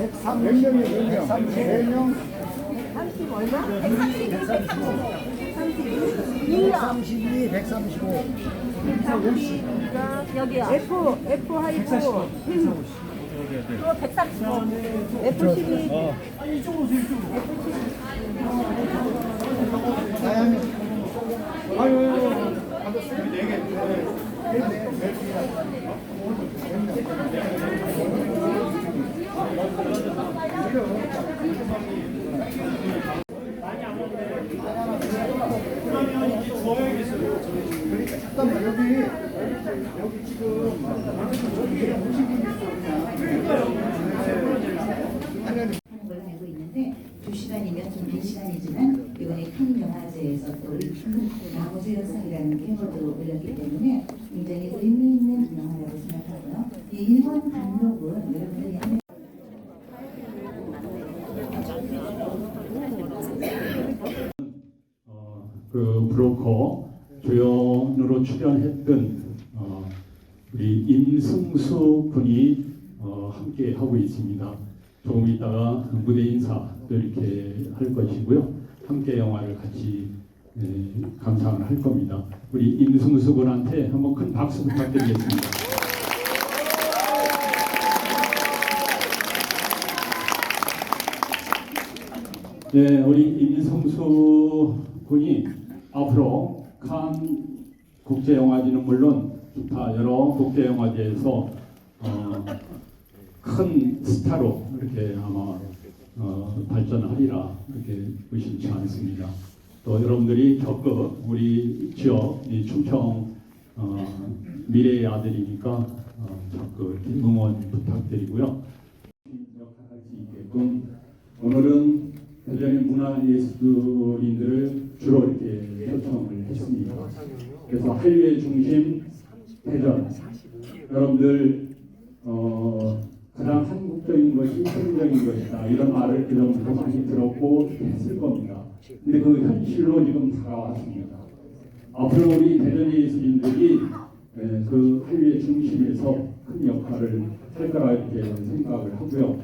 몇 명이에요? 몇 명? 네 명? 30 얼마? 132, 132, 135. 132가 여기요. F, F 하이프. 그거 135. F12. 나양이. 아유, 받았어요. 네 개. 네, 네, 네 개. 그러니까 잠깐만 여기 여기 지금 여기 오 하는 걸 알고 있는데 두 시간이면 좀 긴 시간이지만 이번에 큰 영화제에서 또 우리 큰 나무새 여성이라는 캐머도 올렸기 때문에 굉장히 의미 있는 영화라고 생각하고요. 이 일본 감독은 여러분들이 하는 어, 그 브로커 조연으로 출연했던 어, 임승수 군이 어, 함께 하고 있습니다. 조금 있다가 무대 인사도 이렇게 할 것이고요. 함께 영화를 같이 에, 감상을 할 겁니다. 우리 임승수 군한테 한번 큰 박수 부탁드리겠습니다. 네, 우리 임성수 군이 앞으로 칸 국제영화제는 물론 기타 여러 국제 영화제에서 어, 큰 스타로 이렇게 아마 어, 발전하리라 이렇게 의심치 않습니다. 또 여러분들이 겪어 우리 지역 이 충청 어, 미래의 아들이니까 어, 자꾸 이렇게 응원 부탁드리고요. 역할할 수 있게끔 오늘은 대전의 문화예술인들을 주로 이렇게 초청을 했습니다. 그래서 한류의 중심 대전 여러분들 어, 가장 한국적인 것이 현실적인 것이다 이런 말을 그전부터 많이 들었고 했을 겁니다. 근데 그 현실로 지금 다가왔습니다. 앞으로 우리 대전 예술인들이 에, 그 한류의 중심에서 큰 역할을 할 거라 이렇게 생각을 하고요.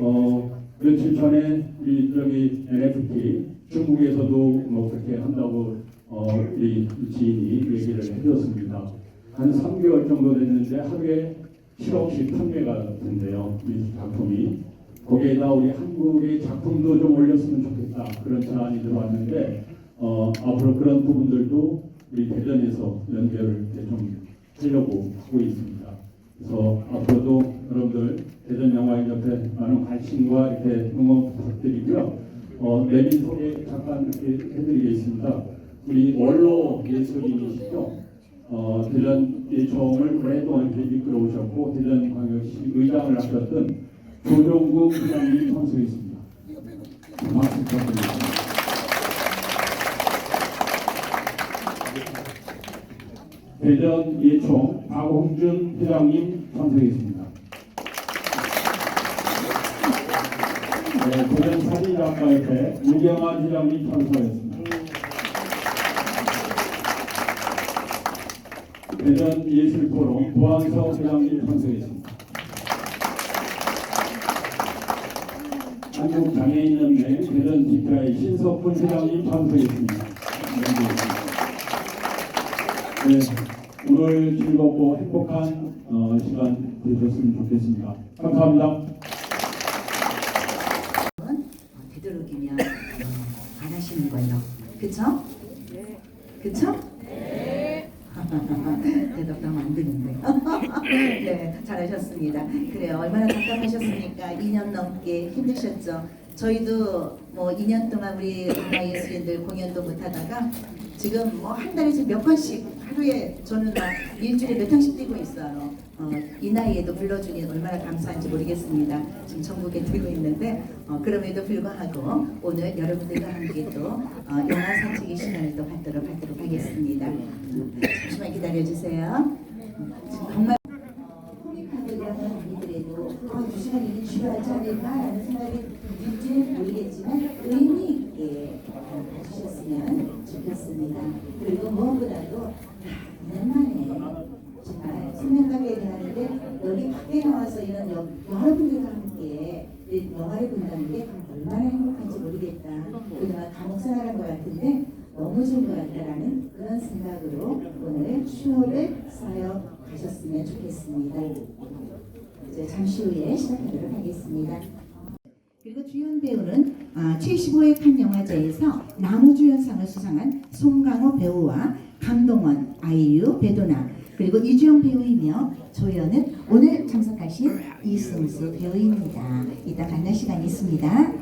어, 며칠 전에 이 저기 NFT 중국에서도 뭐 그렇게 한다고 어, 우리 지인이 얘기를 해줬습니다. 한 3개월 정도 됐는데 하루에 7억씩 판매가 된대요. 이 작품이. 거기에다 우리 한국의 작품도 좀 올렸으면 좋겠다. 그런 제안이 들어왔는데 어, 앞으로 그런 부분들도 우리 대전에서 연결을 좀 하려고 하고 있습니다. 그래서 앞으로도 여러분들 대전 영화인협회 많은 관심과 이렇게 응원 부탁드리고요. 어, 내빈 소개 잠깐 이렇게 해드리겠습니다. 우리 원로 예술인이시죠. 어, 대전 예총을 오랫동안 이끌어 오셨고 대전광역시 의장을 하셨던 조종국 부장님이 참석했습니다. 박수 부탁드립니다. 대전 예총 박홍준 회장님 참석했습니다. 네, 대전 사진작가협회 유경환 회장님 참석했습니다. 대전 예술포럼 보안석 회장님 참석했습니다. 한국 장애인연맹 대전 디프라이 신석훈 회장님 참석했습니다. 네, 네, 오늘 즐겁고 행복한 어, 시간 되셨으면 좋겠습니다. 감사합니다. 어, 되도록이면 어, 안 하시는 걸로. 그쵸? 그쵸? 대답하면 안 되는데. 네, 잘하셨습니다. 그래요. 얼마나 답답하셨습니까? 2년 넘게 힘드셨죠? 저희도 뭐 2년 동안 우리 문화예술인들 공연도 못 하다가 지금 뭐 한 달에 지금 몇 번씩 하루에 저는 막 일주일에 몇 장씩 뛰고 있어요. 어, 이 나이에도 불러주니 얼마나 감사한지 모르겠습니다. 지금 전국에 뛰고 있는데 어, 그럼에도 불구하고 오늘 여러분들과 함께 또 어, 영화 산책의 시간을 또 갖도록 하도록 하겠습니다. 음, 잠시만 기다려주세요. 지금 정말 두 시간이 필요하지 않을까라는 생각이 들지는 모르겠지만 의미 있게 어, 봐주셨으면 좋겠습니다. 그리고 무엇보다도 오랜만에 정말 생명감에 대하는데 여기 밖에 나와서 이런 여, 여러분들과 함께 이 영화를 본다는 게 얼마나 행복한지 모르겠다. 그동안 감옥 생활한 것 같은데 너무 좋은 것 같다라는 그런 생각으로 오늘 추억을 쌓여 가셨으면 좋겠습니다. 이제 잠시 후에 시작하도록 하겠습니다. 그리고 주연 배우는 아, 75회 칸 영화제에서 나무주연상을 수상한 송강호 배우와 감동원, 아이유, 배도나 그리고 이주영 배우이며 조연은 오늘 참석하신 이승수 배우입니다. 이따 만날 시간이 있습니다.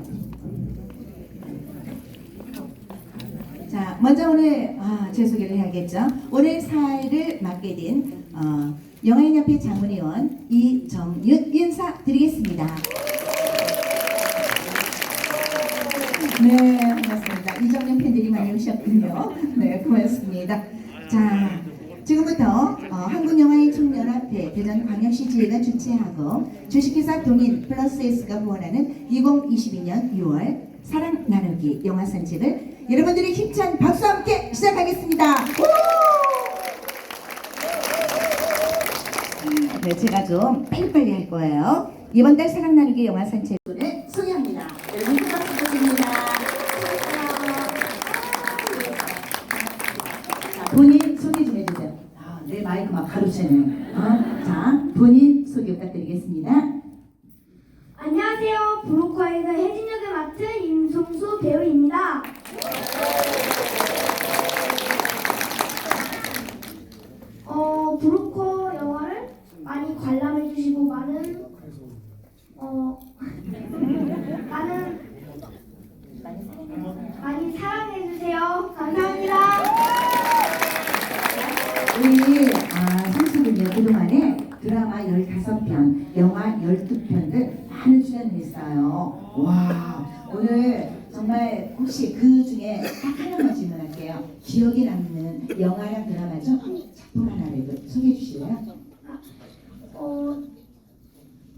자, 먼저 오늘 아, 제 소개를 해야겠죠. 오늘 사회를 맡게 된 어, 영화인협회 장문위원 이정윤 인사드리겠습니다. 네, 반갑습니다. 이정윤 팬들이 많이 오셨군요. 네, 고맙습니다. 자, 지금부터 어, 한국영화인 청년합회 대전광역시 지회가 주최하고 주식회사 동인 플러스 S가 후원하는 2022년 6월 사랑 나누기 영화 산책을 여러분들의 힘찬 박수와 함께 시작하겠습니다. 우! 네, 제가 좀 빨리빨리 할 거예요. 이번 달 사랑 나누기 영화 산책을 내 마이크 막 가로채네. 어? 자, 본인 소개 부탁드리겠습니다. 안녕하세요. 브로커에서 혜진 역을 맡은 임송수 배우입니다. 어, 브로커 영화를 많이 관람해 주시고 많은 어 많은 많이 사랑해 주세요. 감사합니다. 우리 아, 선수분요 그동안에 드라마 15편, 영화 12편들 많은 출연을 했어요. 와, 오늘 정말 혹시 그 중에 딱 질문할게요. 기억에 남는 영화랑 드라마 중 작품 하나를 소개해 주실래요? 어,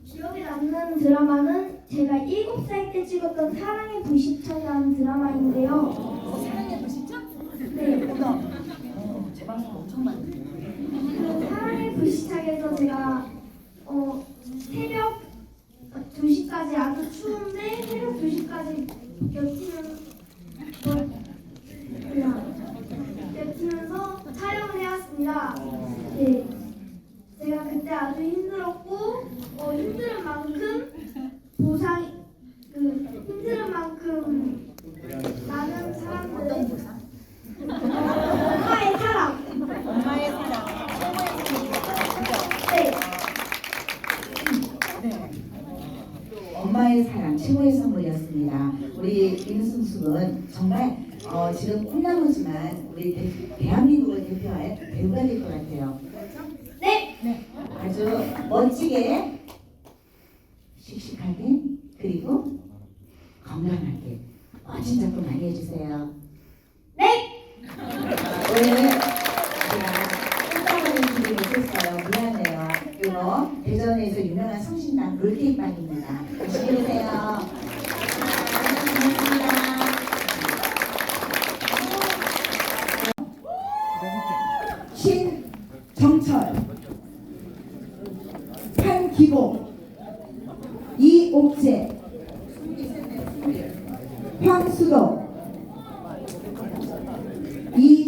기억에 남는 드라마는 제가 7살 때 찍었던 사랑의 불시착이라는 드라마인데요. 사랑의 불시착? 네, 어, 제 방송 엄청 많은데. 그 사랑의 불시착에서 제가 어, 새벽 2시까지 아주 추운데 새벽 2시까지 버티는 버- 그냥 버티면서 촬영을 해왔습니다. 네. 제가 그때 아주 힘들었고 어, 힘든 만큼 보상 그 힘든 만큼 많은 사람들 어떤 보상? 엄마의 사랑 엄마의 사랑. 네. 네. 엄마의 사랑 최고의 선물이었습니다. 우리 임승숙은 정말 어, 지금 콩나무지만 우리 대, 대한민국을 대표할 배우가 될 것 같아요. 네. 네, 아주 멋지게, 씩씩하게, 그리고 건강하게 멋진 작품 많이 해주세요. 네. 오늘 제가 깜짝하는 준비를 했어요. 미안해요. 이거 대전에서 유명한 성신당 롤케이크빵입니다. 맛있게 드세요.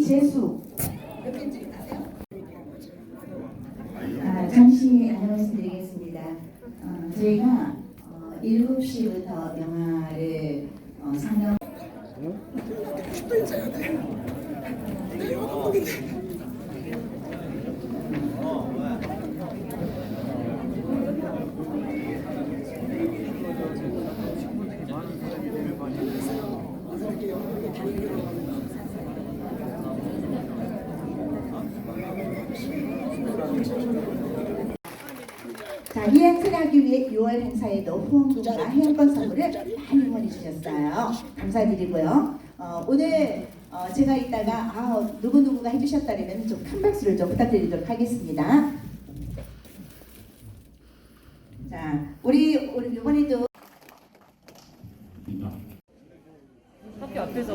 재수. 아, 잠시 안내말씀 드리겠습니다. 어, 저희가 어, 7시부터 영화를 어, 상영. 다이어트를 하기 위해 6월 행사에도 후원금과 회원권 선물을 많이 응원해 주셨어요. 감사드리고요. 어, 오늘 어, 제가 이따가 아, 누구누구가 해주셨다면 좀 큰 박수를 좀 부탁드리도록 하겠습니다. 자, 우리, 우리 이번에도 학교 앞에서